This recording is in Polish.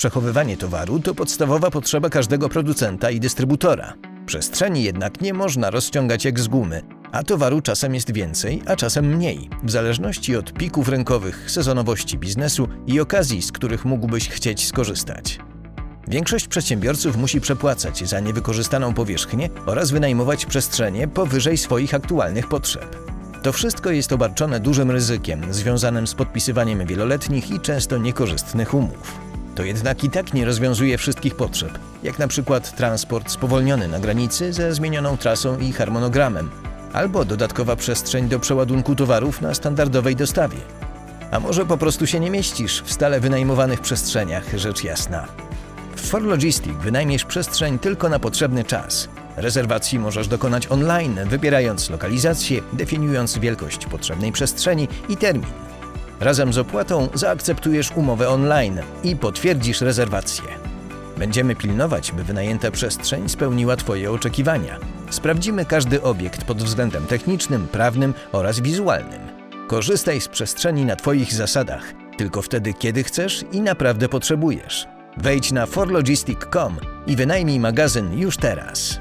Przechowywanie towaru to podstawowa potrzeba każdego producenta i dystrybutora. Przestrzeni jednak nie można rozciągać jak z gumy, a towaru czasem jest więcej, a czasem mniej, w zależności od pików rynkowych, sezonowości biznesu i okazji, z których mógłbyś chcieć skorzystać. Większość przedsiębiorców musi przepłacać za niewykorzystaną powierzchnię oraz wynajmować przestrzenie powyżej swoich aktualnych potrzeb. To wszystko jest obarczone dużym ryzykiem związanym z podpisywaniem wieloletnich i często niekorzystnych umów. To jednak i tak nie rozwiązuje wszystkich potrzeb, jak na przykład transport spowolniony na granicy ze zmienioną trasą i harmonogramem, albo dodatkowa przestrzeń do przeładunku towarów na standardowej dostawie. A może po prostu się nie mieścisz w stale wynajmowanych przestrzeniach, rzecz jasna. W ForLogistic wynajmiesz przestrzeń tylko na potrzebny czas. Rezerwacji możesz dokonać online, wybierając lokalizację, definiując wielkość potrzebnej przestrzeni i termin. Razem z opłatą zaakceptujesz umowę online i potwierdzisz rezerwację. Będziemy pilnować, by wynajęta przestrzeń spełniła Twoje oczekiwania. Sprawdzimy każdy obiekt pod względem technicznym, prawnym oraz wizualnym. Korzystaj z przestrzeni na Twoich zasadach, tylko wtedy, kiedy chcesz i naprawdę potrzebujesz. Wejdź na forlogistic.com i wynajmij magazyn już teraz.